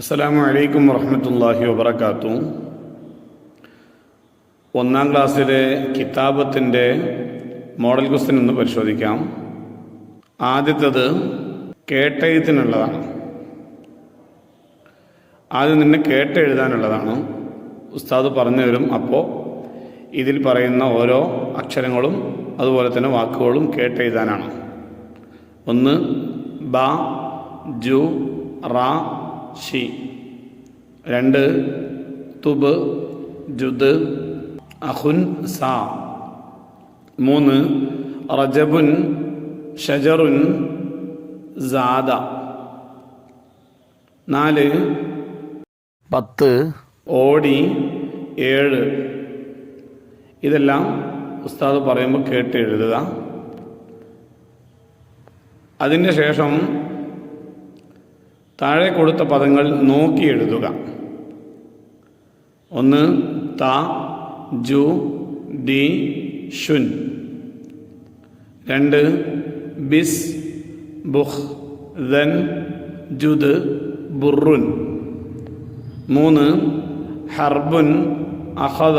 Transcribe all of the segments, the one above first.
അസ്സലാമു അലൈക്കും വറഹമത്തല്ലാഹി വബർക്കാത്തു ഒന്നാം ക്ലാസ്സിലെ കിതാബത്തിന്റെ മോഡൽ ക്വസ്റ്റ്യൻ ഒന്ന് പരിശോധിക്കാം. ആദ്യത്തത് കേട്ടെഴുത്തിനുള്ളതാണ് ആദ്യം നിന്നെ കേട്ടെഴുതാനുള്ളതാണ്. ഉസ്താദ് പറഞ്ഞു തരും അപ്പോൾ ഇതിൽ പറയുന്ന ഓരോ അക്ഷരങ്ങളും അതുപോലെ തന്നെ വാക്കുകളും കേട്ടെഴുതാനാണ്. ഒന്ന് ബ ജു റ ഷി രണ്ട് തുബ് ജുദ് അഹുൻ സ. മൂന്ന് റജബുൻ ഷജറുൻ സാദ. നാല് പത്ത്. ഓടി ഏഴ്. ഇതെല്ലാം ഉസ്താദ് പറയുമ്പോൾ കേട്ട് എഴുതുക. അതിന് ശേഷം താഴെ കൊടുത്ത പദങ്ങൾ നോക്കി എഴുതുക. ഒന്ന് ത ജു ഡി ഷുൻ രണ്ട് ബിസ് ബുഹ് ദൻ ജുദ് ബുറുൻ. മൂന്ന് ഹർബുൻ അഹദ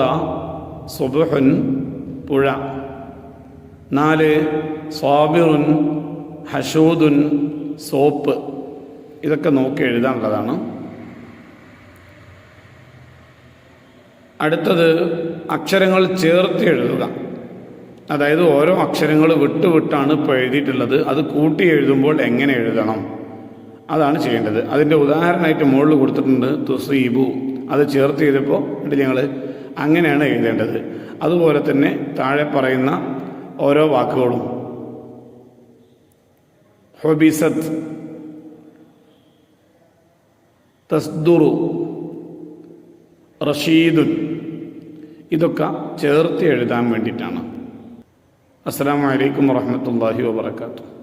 സുബുഹുൻ പുഴ. നാല് സ്വാബിറുൻ ഹഷൂദുൻ സോപ്പ്. ഇതൊക്കെ നോക്കി എഴുതാനുള്ളതാണ്. അടുത്തത് അക്ഷരങ്ങൾ ചേർത്ത് എഴുതുക. അതായത് ഓരോ അക്ഷരങ്ങൾ വിട്ടുവിട്ടാണ് ഇപ്പോൾ എഴുതിയിട്ടുള്ളത്. അത് കൂട്ടി എഴുതുമ്പോൾ എങ്ങനെ എഴുതണം? അതാണ് ചെയ്യേണ്ടത്. അതിന്റെ ഉദാഹരണമായിട്ട് മുകളിൽ കൊടുത്തിട്ടുണ്ട് തുസീബു. അത് ചേർത്ത് ചെയ്തപ്പോൾ ഞങ്ങൾ അങ്ങനെയാണ് എഴുതേണ്ടത്. അതുപോലെ തന്നെ താഴെ പറയുന്ന ഓരോ വാക്കുകളും. ഹൊബിസത്ത്. തസ്ദുറു റഷീദുൻ. ഇതൊക്കെ ചേർത്ത് എഴുതാൻ വേണ്ടിയിട്ടാണ്. അസ്സാം വലൈക്കും വാഹമത്തല്ലാഹി വാബർക്കാത്തു